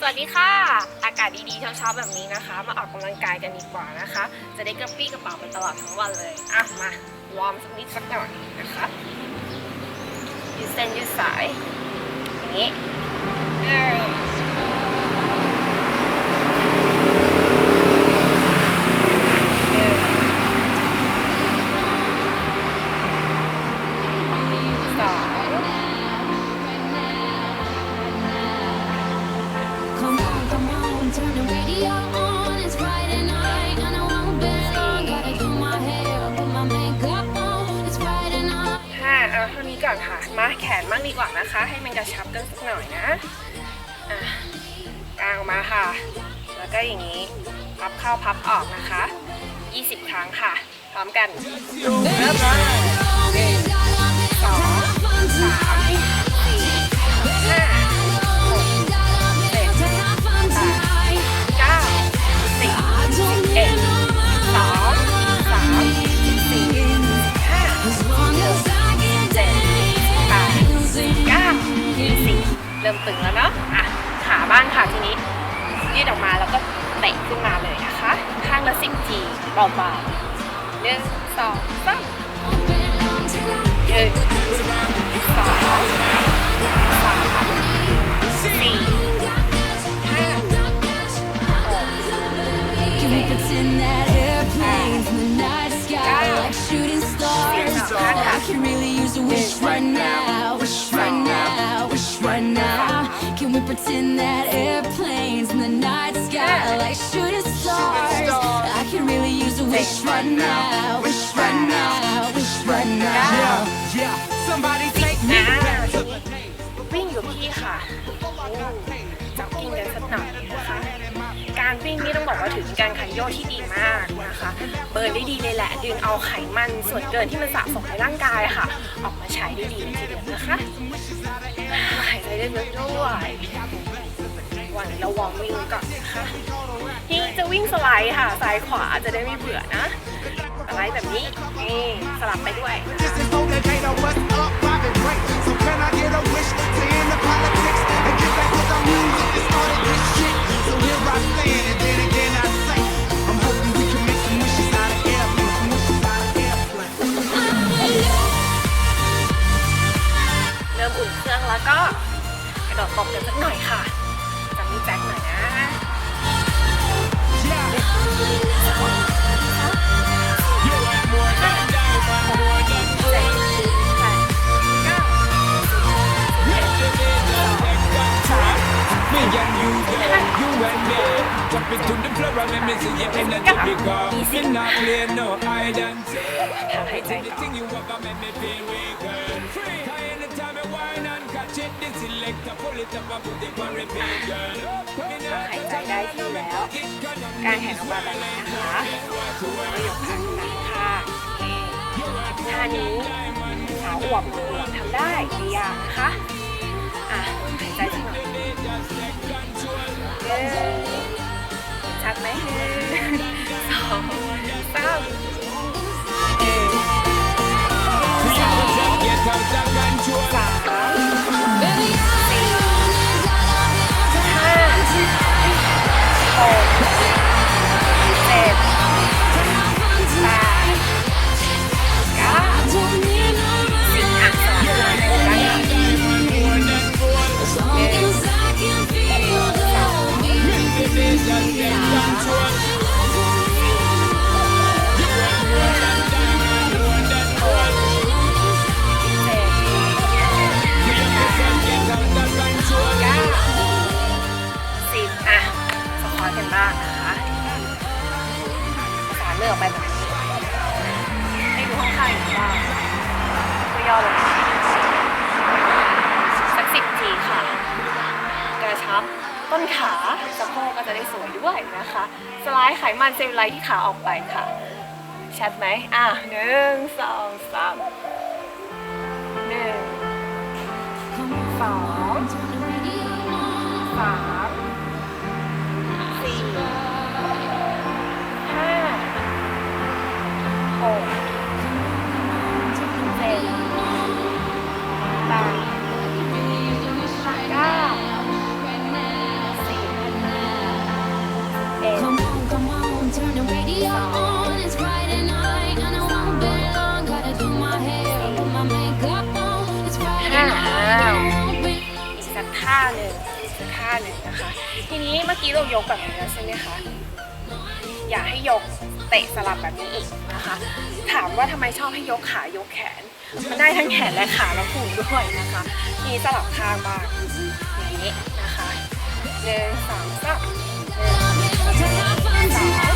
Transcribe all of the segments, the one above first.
สวัสดีค่ะ อากาศดีๆเช้าๆแบบนี้นะคะ มาออกกำลังกายกันดีกว่านะคะ จะได้กระปี้กระเป๋าไปตลอดทั้งวันเลยอะมาวอร์มสักนิดสักหน่อยนะคะยืดเส้นยืดสายอย่างนี้ ห้าเอาเท่านี้ก่อนค่ะ มาแขนบ้างดีกว่านะคะ ให้มันกระชับกันสักหน่อยนะอะกางออกมาค่ะ แล้วก็อย่างนี้ พับเข้าพับออกนะคะ 20 ครั้งค่ะ พร้อมกันเริ่มเลยหนึ่งสองสามะขึ้นมาเลยนะคะ ข้างละสิบทีเบาๆหนึ่งสองสามยืดสองสามสี่ห้าหก Can we pretend that airplanes in the night sky like shooting stars? I can really use a wish right now, wish right now, wish right now. Can we pretend that airplanes in the night sky like shooting stars? I can really use a wish right now, wish right now, wish right now. Yeah, somebody take me อ่า back to วิ่งอยู่ที่ค่ะจ็อกกิ้งกันสักหน่อยนะคะ การวิ่งนี่ต้องบอกว่าถือเป็นการคาร์ดิโอที่ดีมากนะคะ เบิร์นได้ดีเลยแหละ ดึงเอาไขมันส่วนเกินที่มันสะสมในร่างกายค่ะ ออกมาใช้ได้ดีเลยทีเดียวนะคะหายใจได้ลึกด้วย วันนี้เราวอร์มวิ่งไว้ก่อนนะคะที่จะวิ่งสไลด์ค่ะ ซ้ายขวาจะได้ไม่เบื่อนะสไลด์แบบนี้นี่สลับไปด้วย This is motivator, what's up, private break. So can I get a wish to end the politics and get back to the music that started this shit? So here I stand, and then again I say, I'm hoping we can make some wishes out of airplanes, some wishes out of airplanes. เริ่มอุ่นเครื่องแล้วก็กระโดดตบกันสักหน่อยค่ะ หายใจได้ทีแล้ว กางแขนออกมาแบบนี้นะคะแล้วยกขาขึ้นมาค่ะท่านี้สาวอวบออวบทำได้ไม่ยากนะคะ อะ หายใจสักหน่อยหนึ่ง ชัดไหมหนึ่งสองสาม ย่อลงสักสิบทีค่ะ กระชับต้นขาสะโพกก็จะได้สวยด้วยนะคะ สไลด์ไขมันเซลล์ไลท์ที่ขาออกไปค่ะ ชัดไหมอะหนึ่งสอง หนึ่งสักท่าหนึ่งนะคะ ทีนี้เมื่อกี้เรายกแบบนี้แล้วใช่ไหมคะ อย่าให้ยกเตะสลับแบบนี้อีกนะคะ ถามว่าทำไมชอบให้ยกขายกแขน มันได้ทั้งแขนและขาแล้วพุงด้วยนะคะทีสลับข้างบ้างอย่างนี้นะคะหนึ่งสองสามหนึ่งสอง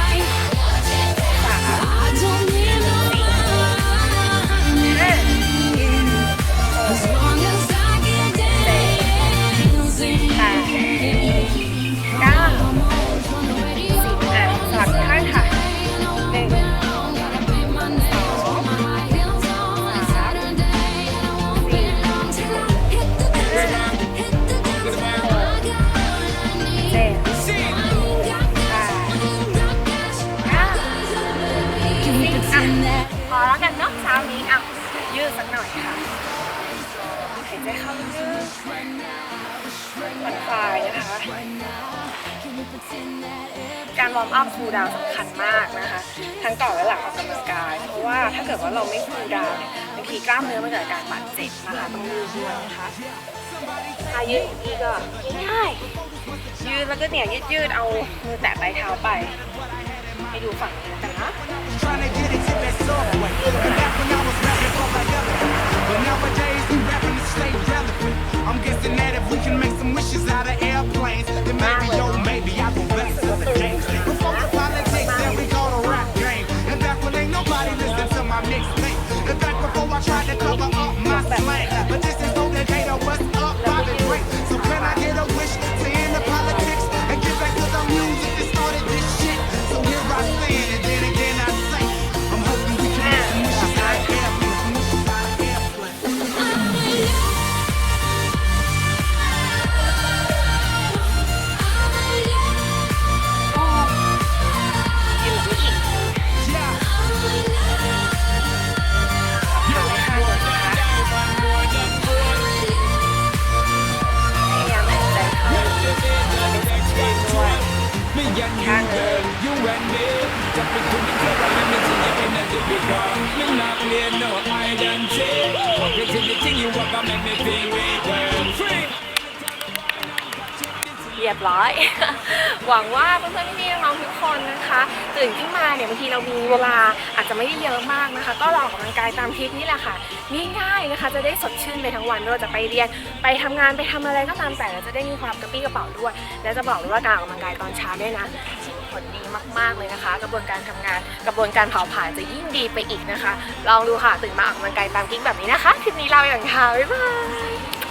การวอร์มอัพคูลดาวน์สำคัญมากนะคะ ทั้งก่อนและหลังออกกำลังกาย เพราะว่าถ้าเกิดว่าเราไม่คูลดาวน์เนี่ยบางทีกล้ามเนื้อมันเกิดการบาดเจ็บนะคะต้องยืดด้วยนะคะถ้ายืดอย่างนี้ก็ง่ายยืดแล้วก็เนี่ยยืดยืดเอามือแตะปลายเท้าไปให้ดูฝั่งนี้กันนะ I'm guessing that if we can make some wishes out of air เรียบร้อย หวังว่าเพื่อนๆพี่ๆน้องๆทุกคนนะคะ ตื่นขึ้นมาเนี่ยบางทีเรามีเวลาอาจจะไม่ได้เยอะมากนะคะ ก็ลองออกกำลังกายตามทิปนี่แหละค่ะง่ายๆนะคะ จะได้สดชื่นไปทั้งวันไม่ว่าจะไปเรียนไปทำงานไปทำอะไรก็ตามแต่แล้วจะได้มีความกระปรี้กระเป๋าด้วย และจะบอกเลยว่าการออกกำลังกายตอนเช้าเนี่ยนะผลดีมากๆเลยนะคะ กระบวนการทำงานกระบวนการเผาผลาญจะยิ่งดีไปอีกนะคะ ลองดูค่ะตื่นมาออกกำลังกายตามกิ๊กแบบนี้นะคะคลิปนี้เราอย่างค่ะบ๊ายบาย